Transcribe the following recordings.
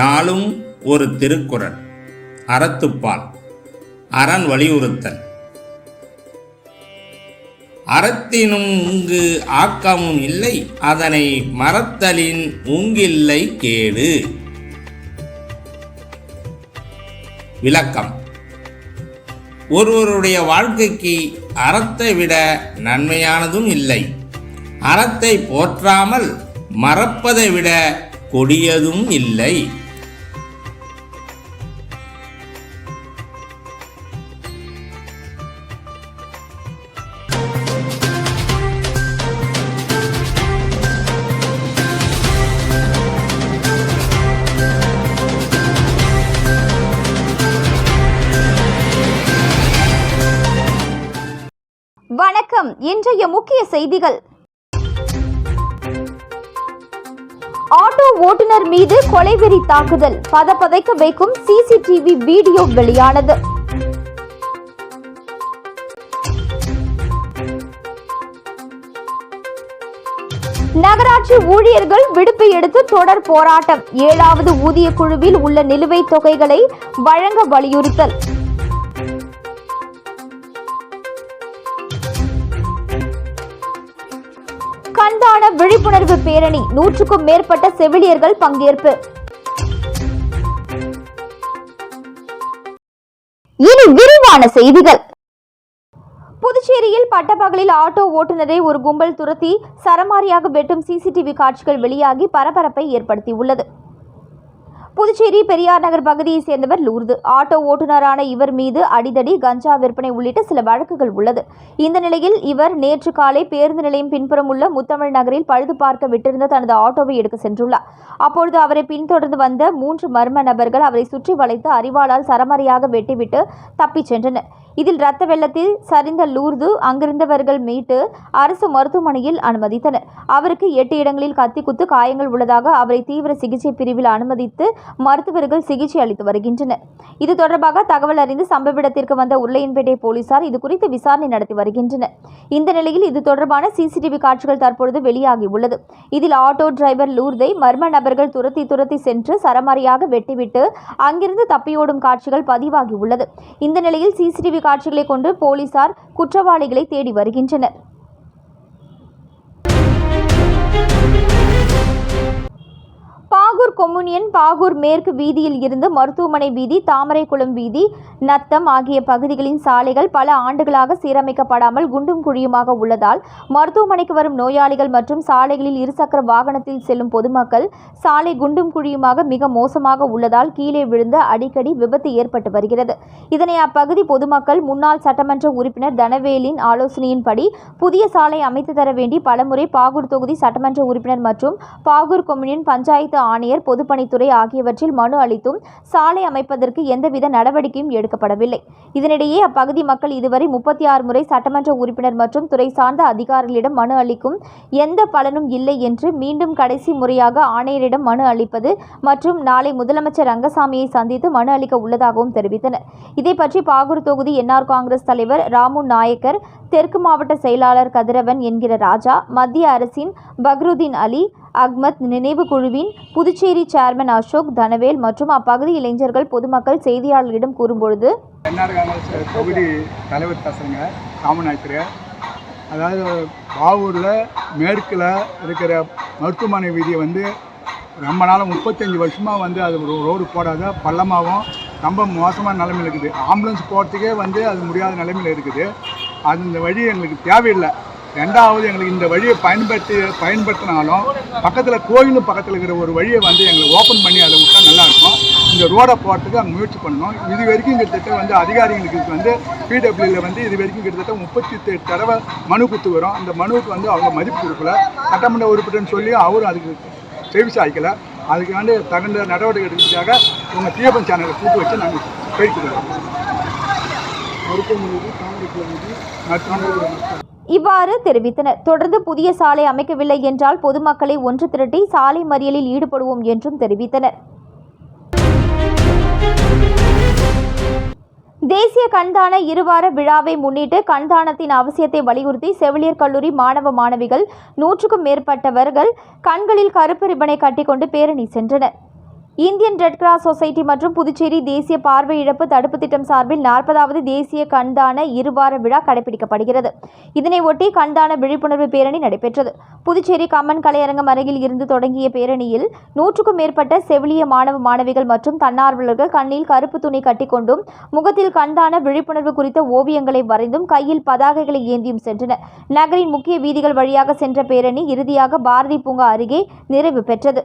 நாளும் ஒரு திருக்குறள் அறத்துப்பால் அரண் வலியுறுத்தல். அறத்தினும் உங்கு ஆக்கமும் இல்லை அதனை மறத்தலின் உங்கில்லை கேடு. விளக்கம். ஒருவருடைய வாழ்க்கைக்கு அறத்தை விட நன்மையானதும் இல்லை அறத்தை போற்றாமல் மறப்பதை விட கொடியதும் இல்லை. வணக்கம். இன்றைய முக்கிய செய்திகள். ஆட்டோ ஓட்டுநர் மீது கொலைவெறி தாக்குதல். பதப்பதைக்க வைக்கும் சிசிடிவி வீடியோ வெளியானது. நகராட்சி ஊழியர்கள் விடுப்பு எடுத்து தொடர் போராட்டம். ஏழாவது ஊதிய குழுவில் உள்ள நிலுவைத் தொகைகளை வழங்க வலியுறுத்தல். கண்தான விழிப்புணர்வு பேரணி. நூற்றுக்கும் மேற்பட்ட செவிலியர்கள் பங்கேற்பு. இனி விரிவான செய்திகள். புதுச்சேரியில் பட்டப்பகலில் ஆட்டோ ஓட்டுநரை ஒரு கும்பல் துரத்தி சரமாரியாக வெட்டும் சிசிடிவி காட்சிகள் வெளியாகி பரபரப்பை ஏற்படுத்தியுள்ளது. புதுச்சேரி பெரியார் நகர் பகுதியைச் சேர்ந்தவர் லூர்து. ஆட்டோ ஓட்டுநரான இவர் மீது அடிதடி கஞ்சா விற்பனை உள்ளிட்ட சில வழக்குகள் உள்ளது. இந்த நிலையில் இவர் நேற்று காலை பேருந்து நிலையம் பின்புறம் உள்ள முத்தமிழ் நகரில் பழுது பார்க்க விட்டிருந்த தனது ஆட்டோவை எடுக்க சென்றுள்ளார். அப்பொழுது அவரை பின்தொடர்ந்து வந்த மூன்று மர்ம நபர்கள் அவரை சுற்றி வளைத்து அறிவாளால் சரமாரியாக வெட்டிவிட்டு தப்பிச் சென்றனர். இதில் இரத்த வெள்ளத்தில் சரிந்த லூர்து அங்கிருந்தவர்கள் மீட்டு அரசு மருத்துவமனையில் அனுமதித்தனர். அவருக்கு எட்டு இடங்களில் கத்தி குத்து காயங்கள் உள்ளதாக அவரை தீவிர சிகிச்சை பிரிவில் அனுமதித்து மருத்துவர்கள் சிகிச்சை அளித்து வருகின்றனர். இது தொடர்பாக தகவல் அறிந்து சம்பவ இடத்திற்கு வந்த உருளையன்பேட்டை போலீசார் இது குறித்து விசாரணை நடத்தி வருகின்றனர். இந்த நிலையில் இது தொடர்பான சிசிடிவி காட்சிகள் தற்பொழுது வெளியாகியுள்ளது. இதில் ஆட்டோ டிரைவர் லூர்தை மர்ம நபர்கள் துரத்தி துரத்தி சென்று சரமாரியாக வெட்டிவிட்டு அங்கிருந்து தப்பியோடும் காட்சிகள் பதிவாகியுள்ளது. இந்த நிலையில் சிசிடிவி காட்சிகளை கொண்டு போலீசார் குற்றவாளிகளை தேடி வருகின்றனர். பாகூர் கொம்யூனியன் பாகூர் மேற்கு வீதியில் இருந்து மருத்துவமனை வீதி தாமரைக்குளம் வீதி நத்தம் ஆகிய பகுதிகளின் சாலைகள் பல ஆண்டுகளாக சீரமைக்கப்படாமல் குண்டும் குழியுமாக உள்ளதால் மருத்துவமனைக்கு வரும் நோயாளிகள் மற்றும் சாலைகளில் இருசக்கர வாகனத்தில் செல்லும் பொதுமக்கள் சாலை குண்டும் குழியுமாக மிக மோசமாக உள்ளதால் கீழே விழுந்து அடிக்கடி விபத்து ஏற்பட்டு வருகிறது. இதனை அப்பகுதி பொதுமக்கள் முன்னாள் சட்டமன்ற உறுப்பினர் தனவேலின் ஆலோசனையின்படி புதிய சாலை அமைத்து தர வேண்டி பலமுறை பாகூர் தொகுதி சட்டமன்ற உறுப்பினர் மற்றும் பாகூர் கொம்யூனியன் பஞ்சாயத்து ஆணையர் பொதுப்பணித்துறை ஆகியவற்றில் மனு அளித்தும் சாலை அமைப்பதற்கு எந்தவித நடவடிக்கையும் எடுக்கப்படவில்லை. இதனிடையே அப்பகுதி மக்கள் இதுவரை முப்பத்தி ஆறு முறை சட்டமன்ற உறுப்பினர் மற்றும் துறை சார்ந்த அதிகாரிகளிடம் மனு அளிக்கும் எந்த பலனும் இல்லை என்று மீண்டும் கடைசி முறையாக ஆணையரிடம் மனு அளிப்பது மற்றும் நாளை முதலமைச்சர் ரங்கசாமியை சந்தித்து மனு அளிக்க உள்ளதாகவும் தெரிவித்தனர். இதை பற்றி பாகூர் தொகுதி என்ஆர் காங்கிரஸ் தலைவர் ராமு நாயக்கர் தெற்கு மாவட்ட செயலாளர் கதிரவன் என்கிற ராஜா மத்திய அரசின் பக்ருதீன் அலி அக்மத் நினைவு குழுவின் புதுச்சேரி சேர்மன் அசோக் தனவேல் மற்றும் அப்பகுதி இளைஞர்கள் பொதுமக்கள் செய்தியாளர்களிடம் கூறும்பொழுது தொகுதி தலைவர் பேசுகிறேங்க காமநாயக்கர் அதாவது பாவூரில் மேற்கில் இருக்கிற மருத்துவமனை வீதியை வந்து ரொம்ப நாளாக முப்பத்தஞ்சு வருஷமாக வந்து அது ரோ- ரோடு போடாத பள்ளமாகவும் ரொம்ப மோசமான நிலைமையில் இருக்குது. ஆம்புலன்ஸ் போகிறதுக்கே வந்து அது முடியாத நிலைமையில் இருக்குது. அது இந்த வழி எங்களுக்கு தேவையில்லை. ரெண்டாவது எங்களுக்கு இந்த வழியை பயன்படுத்தி பயன்படுத்தினாலும் பக்கத்தில் கோயிலும் பக்கத்தில் இருக்கிற ஒரு வழியை வந்து எங்களுக்கு ஓப்பன் பண்ணி அதை விட்டா நல்லாயிருக்கும் இந்த ரோடை போகிறதுக்கு அங்கே முயற்சி பண்ணணும். இது வரைக்கும் கிட்டத்தட்ட வந்து அதிகாரிகளுக்கு வந்து பிடபிள்யூவில் வந்து இது வரைக்கும் கிட்டத்தட்ட முப்பத்தி எட்டு தடவை மனு கொடுத்து வரும். அந்த மனுவுக்கு வந்து அவங்க மதிப்பு கொடுக்கல. சட்டமன்ற உறுப்பினர்னு சொல்லி அவரும் அதுக்கு செவி சாய்க்கல அதுக்கு வந்து தகுந்த நடவடிக்கை எடுக்கிறதுக்காக உங்கள் தீபம் சேனலை கூட்டு வச்சு நாங்கள் பேசிக்கிறோம் மற்றும் இவ்வாறு தெரிவித்தனர். தொடர்ந்து புதிய சாலை அமைக்கவில்லை என்றால் பொதுமக்களை ஒன்று திரட்டி சாலை மறியலில் ஈடுபடுவோம் என்றும் தெரிவித்தனர். தேசிய கண்தான இருவார விழாவை முன்னிட்டு கண்தானத்தின் அவசியத்தை வலியுறுத்தி செவிலியர் கல்லூரி மாணவ மாணவிகள் நூற்றுக்கும் மேற்பட்டவர்கள் கண்களில் கருப்பு ரிப்பனை கட்டிக்கொண்டு பேரணி சென்றனர். இந்தியன் ரெட் கிராஸ் சொசைட்டி மற்றும் புதுச்சேரி தேசிய பார்வை இழப்பு தடுப்பு திட்டம் சார்பில் நாற்பதாவது தேசிய கண்தான இருவார விழா கடைபிடிக்கப்படுகிறது இதனையொட்டி கண்தான விழிப்புணர்வு பேரணி நடைபெற்றது. புதுச்சேரி கம்மன் கலையரங்கம் அருகில் இருந்து தொடங்கிய பேரணியில் நூற்றுக்கும் மேற்பட்ட செவிலிய மாணவ மாணவிகள் மற்றும் தன்னார்வலர்கள் கண்ணில் கருப்பு துணி கட்டிக்கொண்டும் முகத்தில் கண்தான விழிப்புணர்வு குறித்த ஓவியங்களை வரைந்தும் கையில் பதாகைகளை ஏந்தியும் சென்றனர். நகரின் முக்கிய வீதிகள் வழியாக சென்ற பேரணி இறுதியாக பாரதி பூங்கா அருகே நிறைவு பெற்றது.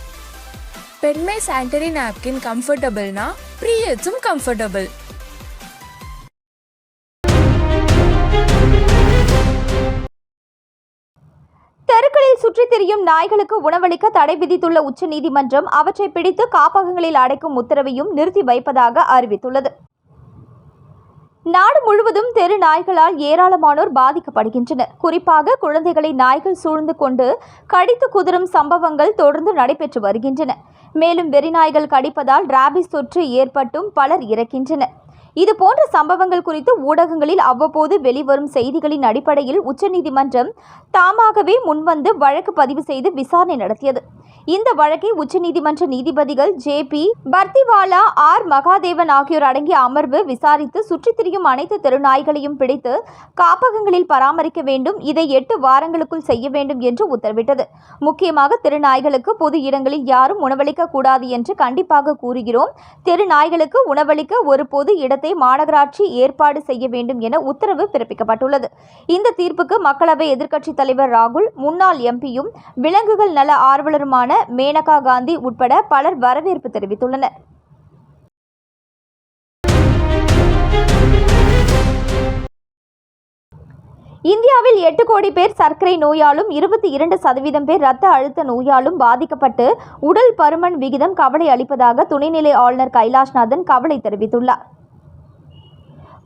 பெண்மை சானிடரி நாப்கின் கம்ஃபர்டபுள்னா ப்ரீயட்ஸும் கம்ஃபர்டபுள். தெருக்களில் சுற்றித் திரியும் நாய்களுக்கு உணவளிக்க தடை விதித்துள்ள உச்சநீதிமன்றம் அவற்றை பிடித்து காப்பகங்களில் அடைக்கும் உத்தரவையும் நிறுத்தி வைப்பதாக அறிவித்துள்ளது. நாடு முழுவதும் தெரு நாய்களால் ஏராளமானோர் பாதிக்கப்படுகின்றனர். குறிப்பாக குழந்தைகளை நாய்கள் சூழ்ந்து கொண்டு கடித்து குதிரும் சம்பவங்கள் தொடர்ந்து நடைபெற்று வருகின்றன. மேலும் வெறிநாய்கள் கடிப்பதால் ராபிஸ் தொற்று ஏற்பட்டும் பலர் இறக்கின்றனர். இது போன்ற சம்பவங்கள் குறித்து ஊடகங்களில் அவ்வப்போது வெளிவரும் செய்திகளின் அடிப்படையில் உச்சநீதிமன்றம் தாமாகவே முன்வந்து வழக்கு பதிவு செய்து விசாரணை நடத்தியது. இந்த வழக்கை உச்சநீதிமன்ற நீதிபதிகள் J B Pardiwala R Mahadevan ஆகியோர் அடங்கிய அமர்வு விசாரித்து சுற்றித் திரியும் அனைத்து தெருநாய்களையும் பிடித்து காப்பகங்களில் பராமரிக்க வேண்டும் இதை எட்டு வாரங்களுக்குள் செய்ய வேண்டும் என்று உத்தரவிட்டது. முக்கியமாக தெருநாய்களுக்கு பொது இடங்களில் யாரும் உணவளிக்க கூடாது என்று கண்டிப்பாக கூறுகிறோம். தெருநாய்களுக்கு உணவளிக்க ஒரு பொது கூட்டத்தை மாநகராட்சி ஏற்பாடு செய்ய வேண்டும் என உத்தரவு பிறப்பிக்கப்பட்டுள்ளது. இந்த தீர்ப்புக்கு மக்களவை எதிர்க்கட்சித் தலைவர் ராகுல் முன்னாள் எம்பியும் விலங்குகள் நல ஆர்வலருமான மேனகா காந்தி உட்பட பலர் வரவேற்பு தெரிவித்துள்ளனர். இந்தியாவில் எட்டு கோடி பேர் சர்க்கரை நோயாலும் இருபத்தி இரண்டு சதவீதம் பேர் இரத்த அழுத்த நோயாலும் பாதிக்கப்பட்டு உடல் பருமன் விகிதம் கவலை அளிப்பதாக துணைநிலை ஆளுநர் கைலாஷ்நாதன் கவலை தெரிவித்துள்ளார்.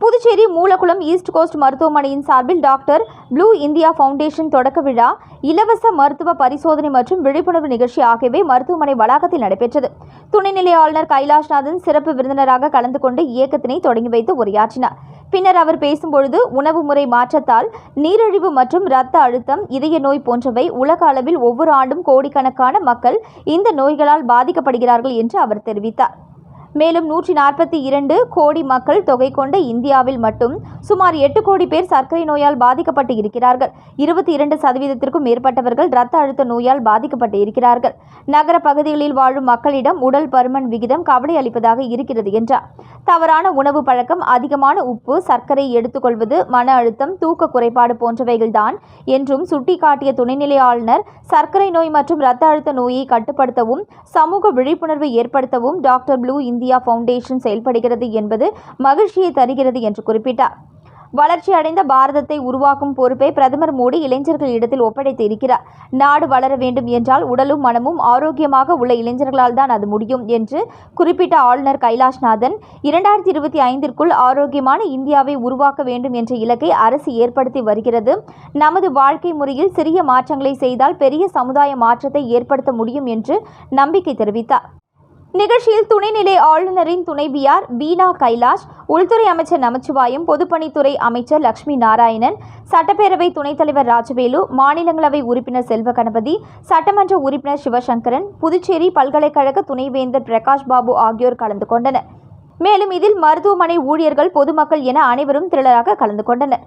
புதுச்சேரி மூலக்குளம் ஈஸ்ட் கோஸ்ட் மருத்துவமனையின் சார்பில் டாக்டர் ப்ளூ இந்தியா ஃபவுண்டேஷன் தொடக்க விழா இலவச மருத்துவ பரிசோதனை மற்றும் விழிப்புணர்வு நிகழ்ச்சி ஆகியவை மருத்துவமனை வளாகத்தில் நடைபெற்றது. துணைநிலை ஆளுநர் கைலாஷ்நாதன் சிறப்பு விருந்தினராக கலந்து கொண்டு இயக்கத்தினை தொடங்கி வைத்து உரையாற்றினார். பின்னர் அவர் பேசும்பொழுது உணவு முறை மாற்றத்தால் நீரிழிவு மற்றும் இரத்த அழுத்தம் இதய நோய் போன்றவை உலக அளவில் ஒவ்வொரு ஆண்டும் கோடிக்கணக்கான மக்கள் இந்த நோய்களால் பாதிக்கப்படுகிறார்கள் என்று அவர் தெரிவித்தார். மேலும் நூற்றி நாற்பத்தி இரண்டு கோடி மக்கள் தொகை கொண்ட இந்தியாவில் மட்டும் சுமார் எட்டு கோடி பேர் சர்க்கரை நோயால் பாதிக்கப்பட்டு இருக்கிறார்கள். இருபத்தி இரண்டு சதவீதத்திற்கும் மேற்பட்டவர்கள் இரத்த அழுத்த நோயால் பாதிக்கப்பட்டு இருக்கிறார்கள். நகர பகுதிகளில் வாழும் மக்களிடம் உடல் பருமன் விகிதம் கவலை அளிப்பதாக இருக்கிறது என்றார். தவறான உணவு பழக்கம் அதிகமான உப்பு சர்க்கரை எடுத்துக்கொள்வது மன அழுத்தம் தூக்க குறைபாடு போன்றவைகள்தான் என்றும் சுட்டிக்காட்டிய துணைநிலை ஆளுநர் சர்க்கரை நோய் மற்றும் இரத்த அழுத்த நோயை கட்டுப்படுத்தவும் சமூக விழிப்புணர்வு ஏற்படுத்தவும் டாக்டர் ப்ளூ இந்திய ஃபவுண்டேஷன் செயல்படுகிறது என்பது மகிழ்ச்சியை தருகிறது என்று குறிப்பிட்டார். வளர்ச்சி அடைந்த பாரதத்தை உருவாக்கும் பொறுப்பை பிரதமர் மோடி இளைஞர்களிடத்தில் ஒப்படைத்து இருக்கிறார். நாடு வளர வேண்டும் என்றால் உடலும் மனமும் ஆரோக்கியமாக உள்ள இளைஞர்களால் தான் அது முடியும் என்று குறிப்பிட்ட ஆளுநர் கைலாஷ்நாதன் இரண்டாயிரத்தி இருபத்தி ஐந்திற்குள் ஆரோக்கியமான இந்தியாவை உருவாக்க வேண்டும் என்ற இலக்கை அரசு ஏற்படுத்தி வருகிறது. நமது வாழ்க்கை முறையில் சிறிய மாற்றங்களை செய்தால் பெரிய சமுதாய மாற்றத்தை ஏற்படுத்த முடியும் என்று நம்பிக்கை தெரிவித்தார். நிகழ்ச்சியில் துணைநிலை ஆளுநரின் துணைவியார் பீனா கைலாஷ் உள்துறை அமைச்சர் நமச்சிவாயம் பொதுப்பணித்துறை அமைச்சர் லட்சுமி நாராயணன் சட்டப்பேரவை துணைத் தலைவர் ராஜவேலு மாநிலங்களவை உறுப்பினர் செல்வ கணபதி சட்டமன்ற உறுப்பினர் சிவசங்கரன் புதுச்சேரி பல்கலைக்கழக துணைவேந்தர் பிரகாஷ் பாபு ஆகியோர் கலந்து கொண்டனர். மேலும் இதில் மருத்துவமனை ஊழியர்கள் பொதுமக்கள் என அனைவரும் திரளராக கலந்து கொண்டனர்.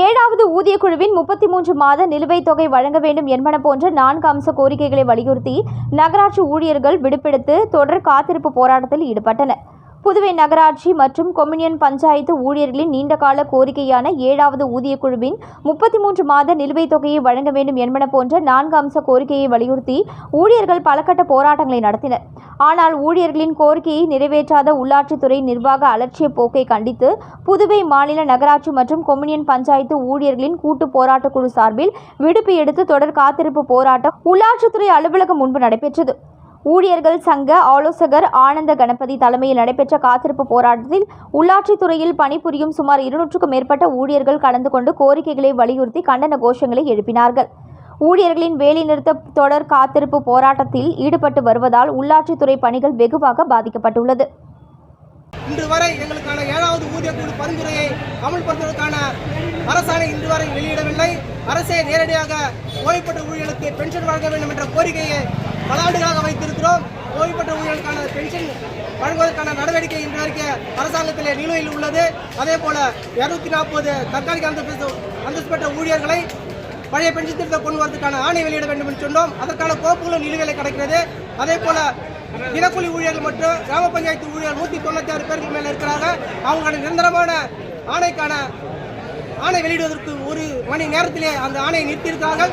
ஏழாவது ஊதிய குழுவின் முப்பத்தி மூன்று மாத நிலுவைத் தொகை வழங்க வேண்டும் என்பன போன்ற நான்கு அம்ச கோரிக்கைகளை வலியுறுத்தி நகராட்சி ஊழியர்கள் விடுப்பெடுத்து தொடர் காத்திருப்பு போராட்டத்தில் ஈடுபட்டனர். புதுவை நகராட்சி மற்றும் கொம்யூனியன் பஞ்சாயத்து ஊழியர்களின் நீண்டகால கோரிக்கையான ஏழாவது ஊதியக் குழுவின் முப்பத்தி மூன்று மாத நிலுவைத் தொகையை வழங்க வேண்டும் என்பன போன்ற நான்கு அம்ச கோரிக்கையை வலியுறுத்தி ஊழியர்கள் பலகட்ட போராட்டங்களை நடத்தினர். ஆனால் ஊழியர்களின் கோரிக்கையை நிறைவேற்றாத உள்ளாட்சித்துறை நிர்வாக அலட்சிய போக்கை கண்டித்து புதுவை மாநில நகராட்சி மற்றும் கொம்யூனியன் பஞ்சாயத்து ஊழியர்களின் கூட்டு போராட்டக் குழு சார்பில் விடுப்பு எடுத்து தொடர் காத்திருப்பு போராட்டம் உள்ளாட்சித்துறை அலுவலகம் முன்பு நடைபெற்றது. ஊழியர்கள் சங்க ஆலோசகர் ஆனந்த கணபதி தலைமையில் நடைபெற்ற காத்திருப்பு போராட்டத்தில் உள்ளாட்சித்துறையில் பணிபுரியும் சுமார் இருநூற்றுக்கும் மேற்பட்ட ஊழியர்கள் கலந்து கொண்டு கோரிக்கைகளை வலியுறுத்தி கண்டன கோஷங்களை எழுப்பினார்கள். ஊழியர்களின் வேலைநிறுத்த தொடர் காத்திருப்பு போராட்டத்தில் ஈடுபட்டு வருவதால் உள்ளாட்சித்துறை பணிகள் வெகுவாக பாதிக்கப்பட்டுள்ளது. இன்று வரை எங்களுக்கான ஏழாவது ஊதியக்குழு பரிந்துரையை அமல்படுத்துவதற்கான அரசாணை இன்று வரை வெளியிடவில்லை. அரசே நேரடியாக ஓய்வுபட்ட ஊழியர்களுக்கு பென்ஷன் வழங்க வேண்டும் என்ற கோரிக்கையை பல ஆண்டுகளாக வைத்திருக்கிறோம். ஓய்வு பெற்ற ஊழியர்களுக்கான பென்ஷன் வழங்குவதற்கான நடவடிக்கை இன்று வரைக்கும் அரசாங்கத்தில் நிலுவையில் உள்ளது. அதே போல இருநூத்தி நாற்பது தற்காலிக அந்தஸ்து அந்தஸ்து பெற்ற ஊழியர்களை பழைய பென்ஷன் திட்டத்தை கொண்டு வரதுக்கான ஆணை வெளியிட வேண்டும் என்று சொன்னோம். அதற்கான கோப்புகளும் நிலுவையில் கிடைக்கிறது. அதே போல தினக்கூலி ஊழியர்கள் மற்றும் கிராம பஞ்சாயத்து ஊழியர்கள் நூற்றி தொண்ணூற்றி ஆறு பேருக்கு மேலே இருக்கிறாங்க. அவங்களோட நிரந்தரமான ஆணைக்கான ஆணை வெளியிடுவதற்கு ஒரு மணி நேரத்திலே அந்த ஆணையை நிறுத்தியிருக்கிறார்கள்.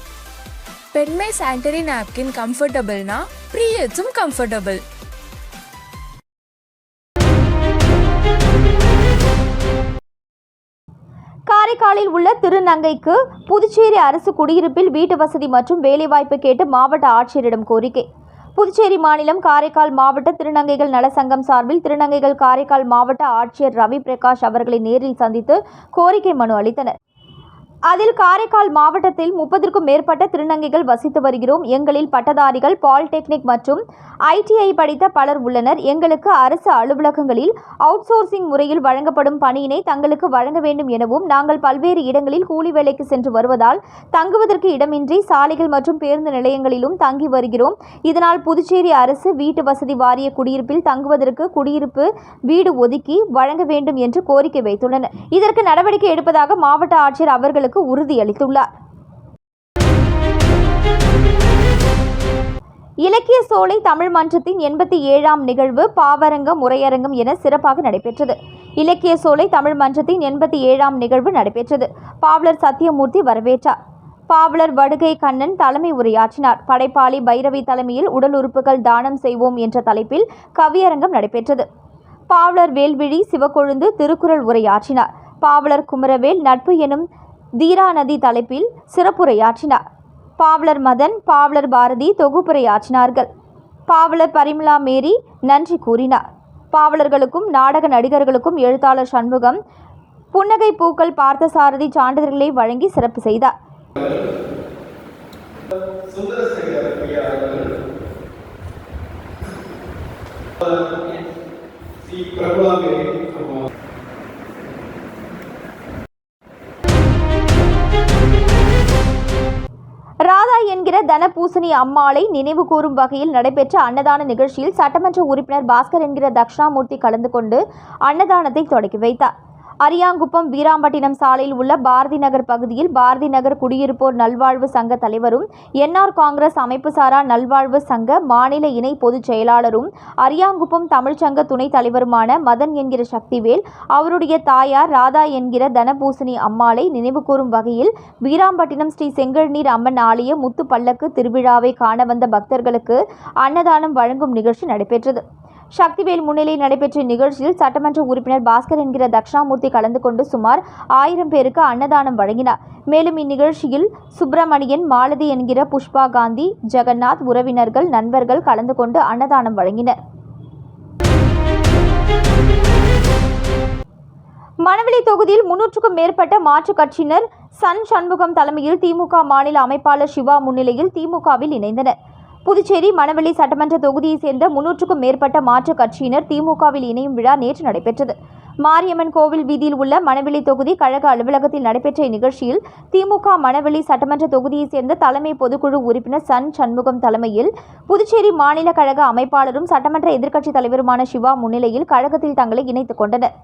பெண்மை சானிட்டரி நாப்கின் கம்ஃபர்டபுள்னா ப்ரீயட்ஸும் கம்ஃபர்டபுள். காரைக்காலில் உள்ள திருநங்கைக்கு புதுச்சேரி அரசு குடியிருப்பில் வீட்டு வசதி மற்றும் வேலைவாய்ப்பு கேட்டு மாவட்ட ஆட்சியரிடம் கோரிக்கை. புதுச்சேரி மாநிலம் காரைக்கால் மாவட்ட திருநங்கைகள் நல சங்கம் சார்பில் திருநங்கைகள் காரைக்கால் மாவட்ட ஆட்சியர் ரவி பிரகாஷ் அவர்களை நேரில் சந்தித்து கோரிக்கை மனு அளித்தனர். அதில் காரைக்கால் மாவட்டத்தில் முப்பதற்கும் மேற்பட்ட திருநங்கைகள் வசித்து வருகிறோம். எங்களில் பட்டதாரிகள் பாலிடெக்னிக் மற்றும் ஐடிஐ படித்த பலர் உள்ளனர். எங்களுக்கு அரசு அலுவலகங்களில் அவுட்சோர்சிங் முறையில் வழங்கப்படும் பணியினை தங்களுக்கு வழங்க வேண்டும் எனவும் நாங்கள் பல்வேறு இடங்களில் கூலி வேலைக்கு சென்று வருவதால் தங்குவதற்கு இடமின்றி சாலைகள் மற்றும் பேருந்து நிலையங்களிலும் தங்கி வருகிறோம். இதனால் புதுச்சேரி அரசு வீட்டு வசதி வாரிய குடியிருப்பில் தங்குவதற்கு குடியிருப்பு வீடு ஒதுக்கி வழங்க வேண்டும் என்று கோரிக்கை வைத்துள்ளனர். இதற்கு நடவடிக்கை எடுப்பதாக மாவட்ட ஆட்சியர் அவர்களுக்கு உறுதியளித்துள்ளார் இலக்கிய சோலை தமிழ் மன்றத்தின் எண்பத்தி ஏழாம் நிகழ்வு பாவரங்கம் உரையரங்கம் என சிறப்பாக நடைபெற்றது. இலக்கிய சோலை தமிழ் மன்றத்தின் எண்பத்தி ஏழாம் நிகழ்வு நடைபெற்றது. பாவலர் சத்தியமூர்த்தி வரவேற்றார். பாவலர் வடுகை கண்ணன் தலைமை உரையாற்றினார். படைப்பாளி பைரவி தலைமையில் உடல் உறுப்புகள் தானம் செய்வோம் என்ற தலைப்பில் கவியரங்கம் நடைபெற்றது. பாவலர் வேல்விழி சிவக்கொழுந்து திருக்குறள் உரையாற்றினார். பாவலர் குமரவேல் நட்பு எனும் தீராநதி தலைப்பில் சிறப்புரையாற்றினார். பாவலர் மதன் பாவலர் பாரதி தொகுப்புரையாற்றினார்கள். பாவலர் பரிமலா மேரி நன்றி கூறினார். பாவலர்களுக்கும் நாடக நடிகர்களுக்கும் எழுத்தாளர் சண்முகம் புன்னகை பூக்கள் பார்த்தசாரதி சான்றிதழ்களை வழங்கி சிறப்பு செய்தார். ராதா என்கிற தனபூசணி அம்மாளை நினைவு கூறும் வகையில் நடைபெற்ற அன்னதான நிகழ்ச்சியில் சட்டமன்ற உறுப்பினர் பாஸ்கர் என்கிற தக்ஷணாமூர்த்தி கலந்து கொண்டு அன்னதானத்தை தொடங்கி வைத்தார். அரியாங்குப்பம் வீராம்பட்டினம் சாலையில் உள்ள பாரதி நகர் பகுதியில் பாரதி நகர் குடியிருப்போர் நல்வாழ்வு சங்க தலைவரும் என்ஆர் காங்கிரஸ் அமைப்பு சாரா நல்வாழ்வு சங்க மாநில இணை பொதுச் செயலாளரும் அரியாங்குப்பம் தமிழ்ச்சங்க துணைத் தலைவருமான மதன் என்கிற சக்திவேல் அவருடைய தாயார் ராதா என்கிற தனபூசணி அம்மாளை நினைவுகூரும் வகையில் வீராம்பட்டினம் ஸ்ரீ செங்கழ்நீர் அம்மன் ஆலய முத்து பல்லக்கு திருவிழாவை காண வந்த பக்தர்களுக்கு அன்னதானம் வழங்கும் நிகழ்ச்சி நடைபெற்றது. சக்திவேல் முன்னிலையில் நடைபெற்ற நிகழ்ச்சியில் சட்டமன்ற உறுப்பினர் பாஸ்கர் என்கிற தக்ஷணாமூர்த்தி கலந்து கொண்டு சுமார் ஆயிரம் பேருக்கு அன்னதானம் வழங்கினார். மேலும் இந்நிகழ்ச்சியில் சுப்பிரமணியன் மாலதி என்கிற புஷ்பா காந்தி ஜெகநாத் உறவினர்கள் நண்பர்கள் கலந்து கொண்டு அன்னதானம் வழங்கினர். மணவெளி தொகுதியில் முன்னூற்றுக்கும் மேற்பட்ட மாற்றுக் கட்சியினர் சன் சண்முகம் தலைமையில் திமுக மாநில அமைப்பாளர் சிவா முன்னிலையில் திமுகவில் இணைந்தனர். புதுச்சேரி மணவெளி சட்டமன்ற தொகுதியைச் சேர்ந்த முன்னூற்றுக்கும் மேற்பட்ட மாற்றுக் கட்சியினர் திமுகவில் இணையும் விழா நேற்று நடைபெற்றது. மாரியம்மன் கோவில் வீதியில் உள்ள மணவெளி தொகுதி கழக அலுவலகத்தில் நடைபெற்ற இந்நிகழ்ச்சியில் திமுக மணவெளி சட்டமன்ற தொகுதியைச் சேர்ந்த தலைமை பொதுக்குழு உறுப்பினர் சன் சண்முகம் தலைமையில் புதுச்சேரி மாநில கழக அமைப்பாளரும் சட்டமன்ற எதிர்க்கட்சித் தலைவருமான சிவா முன்னிலையில் கழகத்தில் தங்களை இணைத்துக் கொண்டனர்.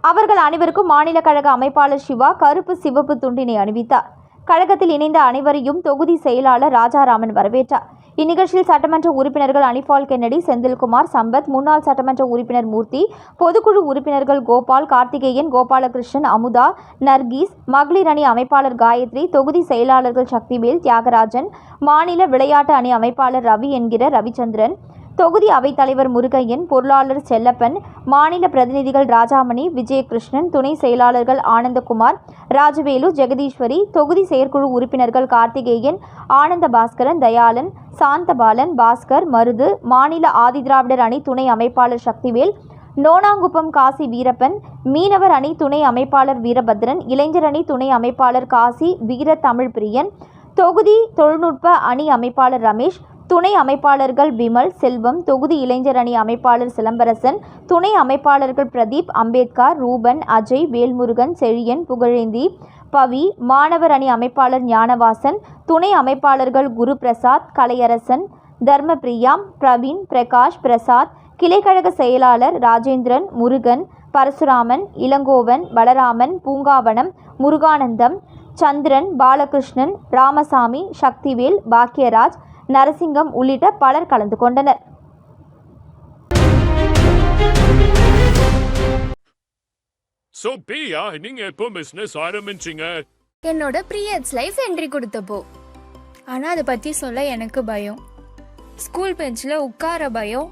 அவர்கள் அனைவருக்கும் மாநில கழக அமைப்பாளர் சிவா கருப்பு சிவப்பு துண்டினை அணிவித்தார். கழகத்தில் இணைந்த அனைவரையும் தொகுதி செயலாளர் ராஜாராமன் வரவேற்றார். இந்நிகழ்ச்சியில் சட்டமன்ற உறுப்பினர்கள் அனிபால் கென்னடி செந்தில்குமார் சம்பத் முன்னாள் சட்டமன்ற உறுப்பினர் மூர்த்தி பொதுக்குழு உறுப்பினர்கள் கோபால் கார்த்திகேயன் கோபாலகிருஷ்ணன் அமுதா நர்கீஸ் மகளிர் அணி அமைப்பாளர் காயத்ரி தொகுதி செயலாளர்கள் சக்திவேல் தியாகராஜன் மாநில விளையாட்டு அணி அமைப்பாளர் ரவி என்கிற ரவிச்சந்திரன் தொகுதி அவைத்தலைவர் முருகையன் பொருளாளர் செல்லப்பன் மாநில பிரதிநிதிகள் ராஜாமணி விஜயகிருஷ்ணன் துணை செயலாளர்கள் ஆனந்தகுமார் ராஜவேலு ஜெகதீஸ்வரி தொகுதி செயற்குழு உறுப்பினர்கள் கார்த்திகேயன் ஆனந்த பாஸ்கரன் தயாளன் சாந்தபாலன் பாஸ்கர் மருது மாநில ஆதிதிராவிடர் அணி துணை அமைப்பாளர் சக்திவேல் நோனாங்குப்பம் காசி வீரப்பன் மீனவர் அணி துணை அமைப்பாளர் வீரபத்ரன் இளைஞர் அணி துணை அமைப்பாளர் காசி வீர தமிழ் பிரியன் தொகுதி தொழில்நுட்ப அணி அமைப்பாளர் ரமேஷ் துணை அமைப்பாளர்கள் விமல் செல்வம் தொகுதி இளைஞர் அணி அமைப்பாளர் சிலம்பரசன் துணை அமைப்பாளர்கள் பிரதீப் அம்பேத்கர் ரூபன் அஜய் வேல்முருகன் செழியன் புகழேந்தி பவி மாணவர் அணி அமைப்பாளர் ஞானவாசன் துணை அமைப்பாளர்கள் குரு பிரசாத் கலையரசன் தர்மபிரியா பிரவீன் பிரகாஷ் பிரசாத் கிளைக்கழக செயலாளர் ராஜேந்திரன் முருகன் பரசுராமன் இளங்கோவன் பலராமன் பூங்காவனம் முருகானந்தம் சந்திரன் பாலகிருஷ்ணன் ராமசாமி சக்திவேல் பாக்கியராஜ் நரசிங்கம் உள்ளிட்ட பலர் கலந்து கொண்டனர். ஸோ பிரியா நீங்க எப்போ பிசினஸ் ஆரம்பிச்சீங்க? என்னோட ப்ரீயட்ஸ் லைஃப் என்ட்ரி கொடுத்தப்போ. ஆனால் அதை பற்றி சொல்ல எனக்கு பயம். ஸ்கூல் பெஞ்சில் உட்கார பயம்.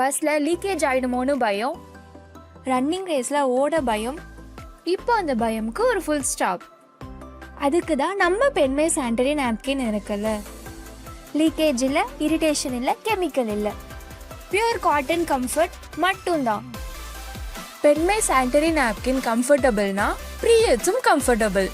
பஸ்ஸில் லீக்கேஜ் ஆகிடுமோன்னு பயம். ரன்னிங் ரேஸில் ஓட பயம். இப்போ அந்த பயம்க்கு ஒரு ஃபுல் ஸ்டாப் அதுக்கு தான் நம்ம பெண்மை சானிடரி நாப்கின் இருக்குல்ல. லீக்கேஜ் இல்லை இரிட்டேஷன் இல்லை கெமிக்கல் இல்லை. பியூர் காட்டன் கம்ஃபர்ட் மட்டும்தான். பெண்மை சானிடரி நாப்கின் கம்ஃபர்டபுள்னா ப்ரீயட்ஸும் கம்ஃபர்டபுள்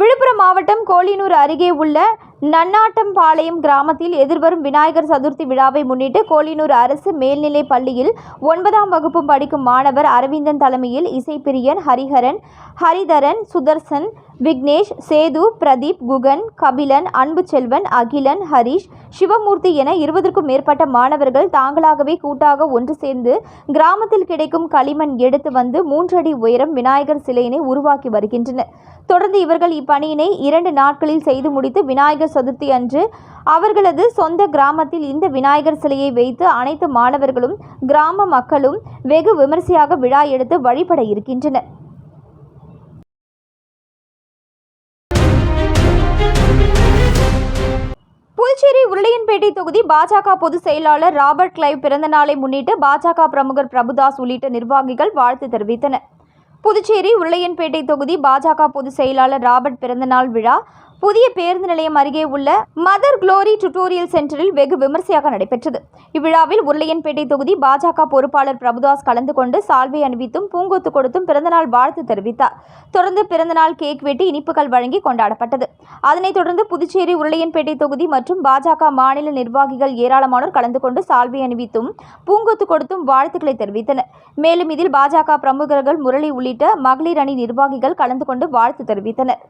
விழுப்புரம் மாவட்டம் கோலினூர் அருகே உள்ள நன்னாட்டம்பாளையம் கிராமத்தில் எதிர்வரும் விநாயகர் சதுர்த்தி விழாவை முன்னிட்டு கோலினூர் அரசு மேல்நிலைப் பள்ளியில் ஒன்பதாம் வகுப்பு படிக்கும் மாணவர் அரவிந்தன் தலைமையில் இசைப்பிரியன் ஹரிஹரன் ஹரிதரன் சுதர்சன் விக்னேஷ் சேது பிரதீப் குகன் கபிலன் அன்புச்செல்வன் அகிலன் ஹரிஷ் சிவமூர்த்தி என இருபதற்கும் மேற்பட்ட மாணவர்கள் தாங்களாகவே கூட்டாக ஒன்று சேர்ந்து கிராமத்தில் கிடைக்கும் களிமண் எடுத்து வந்து மூன்றடி உயரம் விநாயகர் சிலையினை உருவாக்கி வருகின்றனர். தொடர்ந்து இவர்கள் இப்பணியினை இரண்டு நாட்களில் செய்து முடித்து விநாயகர் சதுர்த்தி அன்று அவர்களது சொந்த கிராமத்தில் இந்த விநாயகர் சிலையை வைத்து அனைத்து மாணவர்களும் கிராம மக்களும் வெகு விமரிசையாக விழா எடுத்து வழிபட இருக்கின்றனர். புதுச்சேரி உருளையன்பேட்டை தொகுதி பாஜக பொதுச் செயலாளர் ராபர்ட் கிளைவ் பிறந்த நாளை முன்னிட்டு பாஜக பிரமுகர் பிரபுதாஸ் உள்ளிட்ட நிர்வாகிகள் வாழ்த்து தெரிவித்தனர். புதுச்சேரி உருளையன்பேட்டை தொகுதி பாஜக பொதுச் செயலாளர் ராபர்ட் பிறந்தநாள் விழா புதிய பேருந்து நிலையம் அருகே உள்ள மதர் குளோரி டுட்டோரியல் சென்டரில் வெகு விமர்சையாக நடைபெற்றது. இவ்விழாவில் உருளையன்பேட்டை தொகுதி பாஜக பொறுப்பாளர் பிரபுதாஸ் கலந்து கொண்டு சால்வை அணிவித்தும் பூங்கொத்து கொடுத்தும் பிறந்தநாள் வாழ்த்து தெரிவித்தார். தொடர்ந்து பிறந்தநாள் கேக் வெட்டி இனிப்புகள் வழங்கி கொண்டாடப்பட்டது. அதனைத் தொடர்ந்து புதுச்சேரி உருளையன்பேட்டை தொகுதி மற்றும் பாஜக மாநில நிர்வாகிகள் ஏராளமானோர் கலந்து கொண்டு சால்வை அணிவித்தும் பூங்கொத்து கொடுத்தும் வாழ்த்துக்களை தெரிவித்தனர். மேலும் இதில் பாஜக பிரமுகர்கள் முரளி உள்ளிட்ட மகளிர் அணி நிர்வாகிகள் கலந்து கொண்டு வாழ்த்து தெரிவித்தனர்.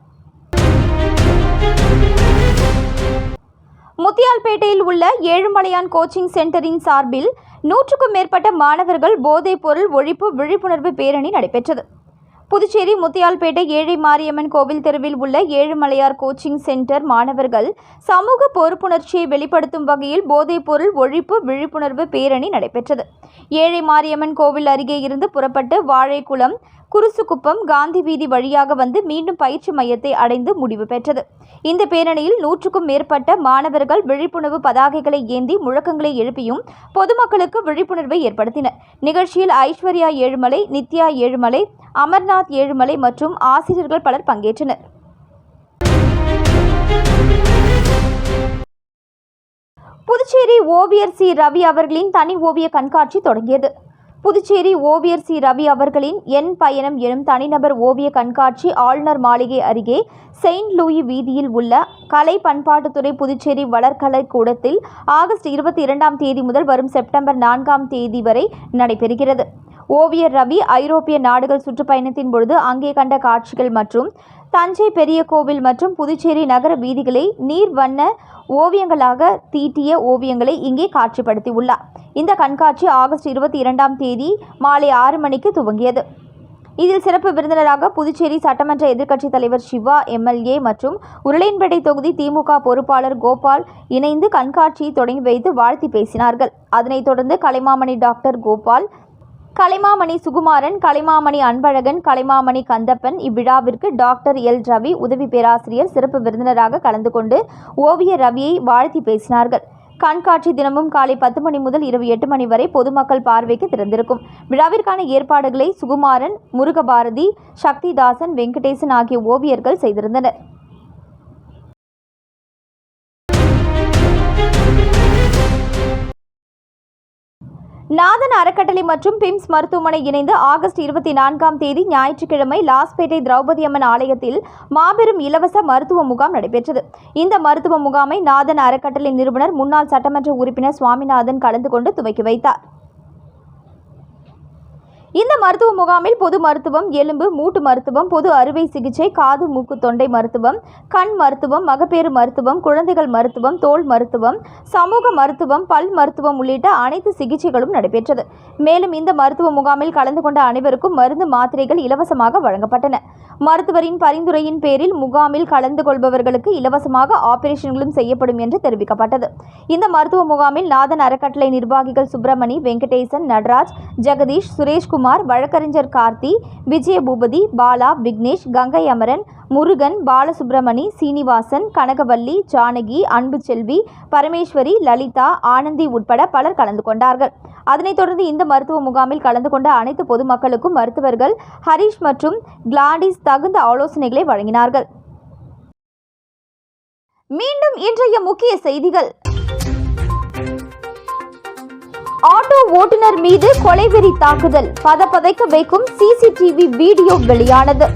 முத்தியால்பேட்டையில் உள்ள ஏழுமலையான் கோச்சிங் சென்டரின் சார்பில் நூற்றுக்கும் மேற்பட்ட மாணவர்கள் போதைப் பொருள் ஒழிப்பு விழிப்புணர்வு பேரணி நடைபெற்றது. புதுச்சேரி முத்தியால்பேட்டை ஏழை மாரியம்மன் கோவில் தெருவில் உள்ள ஏழுமலையார் கோச்சிங் சென்டர் மாணவர்கள் சமூக பொறுப்புணர்ச்சியை வெளிப்படுத்தும் வகையில் போதைப் பொருள் ஒழிப்பு விழிப்புணர்வு பேரணி நடைபெற்றது. ஏழை மாரியம்மன் கோவில் அருகே இருந்து புறப்பட்டு வாழைக்குளம் குருசுக்குப்பம் காந்தி வீதி வழியாக வந்து மீண்டும் பயிற்சி மையத்தை அடைந்து முடிவு பெற்றது. இந்த பேரணியில் நூற்றுக்கும் மேற்பட்ட மாணவர்கள் விழிப்புணர்வு பதாகைகளை ஏந்தி முழக்கங்களை எழுப்பியும் பொதுமக்களுக்கு விழிப்புணர்வை ஏற்படுத்தினர். நிகழ்ச்சியில் ஐஸ்வர்யா ஏழுமலை நித்யா ஏழுமலை அமர்நாத் ஏழுமலை மற்றும் ஆசிரியர்கள் பலர் பங்கேற்றனர். புதுச்சேரி ஓவியர் சி. ரவி அவர்களின் தனி ஓவிய கண்காட்சி தொடங்கியது. புதுச்சேரி ஓவியர் சி. ரவி அவர்களின் என் பயணம் எனும் தனிநபர் ஓவிய கண்காட்சி ஆளுநர் மாளிகை அருகே செயின்ட் லூயி வீதியில் உள்ள கலை பண்பாட்டுத்துறை புதுச்சேரி வளர்கலை கூடத்தில் ஆகஸ்ட் இருபத்தி இரண்டாம் தேதி முதல் வரும் செப்டம்பர் நான்காம் தேதி வரை நடைபெறுகிறது. ஓவியர் ரவி ஐரோப்பிய நாடுகள் சுற்றுப்பயணத்தின் பொழுது அங்கே கண்ட காட்சிகள் மற்றும் தஞ்சை பெரிய கோவில் மற்றும் புதுச்சேரி நகர வீதிகளை நீர் வண்ண ஓவியங்களாக தீட்டிய ஓவியங்களை இங்கே காட்சிப்படுத்தியுள்ளார். இந்த கண்காட்சி ஆகஸ்ட் இருபத்தி இரண்டாம் தேதி மாலை ஆறு மணிக்கு துவங்கியது. இதில் சிறப்பு விருந்தினராக புதுச்சேரி சட்டமன்ற எதிர்க்கட்சித் தலைவர் சிவா எம்எல்ஏ மற்றும் உருளையன்பேட்டை தொகுதி திமுக பொறுப்பாளர் கோபால் இணைந்து கண்காட்சியை தொடங்கி வைத்து வாழ்த்தி பேசினார்கள். அதனைத் தொடர்ந்து கலைமாமணி டாக்டர் கோபால் கலைமாமணி சுகுமாரன் கலைமாமணி அன்பழகன் கலைமாமணி கந்தப்பன் இவ்விழாவிற்கு டாக்டர் எல். ரவி உதவி பேராசிரியர் சிறப்பு விருந்தினராக கலந்து கொண்டு ஓவியர் ரவியை வாழ்த்தி பேசினார்கள். கண்காட்சி தினமும் காலை பத்து மணி முதல் இரவு எட்டு மணி வரை பொதுமக்கள் பார்வைக்கு திறந்திருக்கும். விழாவிற்கான ஏற்பாடுகளை சுகுமாரன் முருகபாரதி சக்திதாசன் வெங்கடேசன் ஆகிய ஓவியர்கள் செய்திருந்தனர். நாதன் அறக்கட்டளை மற்றும் பிம்ஸ் மருத்துவமனை இணைந்து ஆகஸ்ட் இருபத்தி நான்காம் தேதி ஞாயிற்றுக்கிழமை லாஸ்பேட்டை திரௌபதி அம்மன் ஆலயத்தில் மாபெரும் இலவச மருத்துவ முகாம் நடைபெற்றது. இந்த மருத்துவ முகாமை நாதன் அறக்கட்டளை நிறுவனர் முன்னாள் சட்டமன்ற உறுப்பினர் சுவாமிநாதன் கலந்து கொண்டு துவக்கி வைத்தார். இந்த மருத்துவ முகாமில் பொது மருத்துவம் எலும்பு மூட்டு மருத்துவம் பொது அறுவை சிகிச்சை காது மூக்கு தொண்டை மருத்துவம் கண் மருத்துவம் மகப்பேறு மருத்துவம் குழந்தைகள் மருத்துவம் தோல் மருத்துவம் சமூக மருத்துவம் பல் மருத்துவம் உள்ளிட்ட அனைத்து சிகிச்சைகளும் நடைபெற்றது. மேலும் இந்த மருத்துவ முகாமில் கலந்து கொண்ட அனைவருக்கும் மருந்து மாத்திரைகள் இலவசமாக வழங்கப்பட்டன. மருத்துவரின் பரிந்துரையின் பேரில் முகாமில் கலந்து கொள்பவர்களுக்கு இலவசமாக ஆபரேஷன்களும் செய்யப்படும் என்று தெரிவிக்கப்பட்டது. இந்த மருத்துவ முகாமில் நாதன் அறக்கட்டளை நிர்வாகிகள் சுப்பிரமணி வெங்கடேசன் நடராஜ் ஜெகதீஷ் சுரேஷ்குமார் வழக்கறிஞர் கார்த்தி விஜயபூபதி பாலா விக்னேஷ் கங்கை அமரன் முருகன் பாலசுப்ரமணி சீனிவாசன் கனகவல்லி ஜானகி அன்புச்செல்வி பரமேஸ்வரி லலிதா ஆனந்தி உட்பட பலர் கலந்து கொண்டார்கள். அதனைத் தொடர்ந்து இந்த மருத்துவ முகாமில் கலந்து கொண்ட அனைத்து பொதுமக்களுக்கும் மருத்துவர்கள் ஹரிஷ் மற்றும் கிளாடிஸ் தகுந்த ஆலோசனைகளை வழங்கினார்கள். மீண்டும் இன்றைய முக்கிய செய்திகள். ஆட்டோ ஓட்டுநர் மீது கொலைவெறி தாக்குதல். பதப்பதைக்க வைக்கும் சிசிடிவி வீடியோ வெளியானது.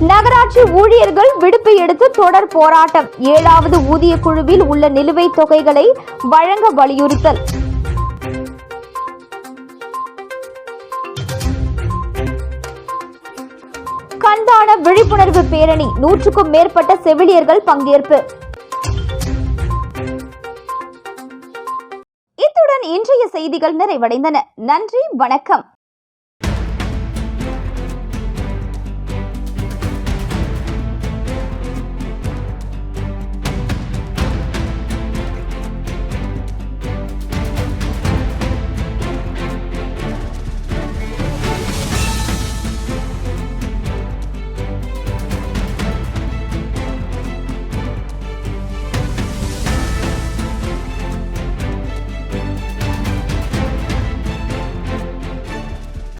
நகராட்சி ஊழியர்கள் விடுப்பு எடுத்து தொடர் போராட்டம். ஏழாவது ஊதிய குழுவில் உள்ள நிலுவைத் தொகைகளை வழங்க வலியுறுத்தல். கண்தான விழிப்புணர்வு பேரணி. நூற்றுக்கும் மேற்பட்ட செவிலியர்கள் பங்கேற்பு. இத்துடன் இன்றைய செய்திகள் நிறைவடைந்தன. நன்றி வணக்கம்.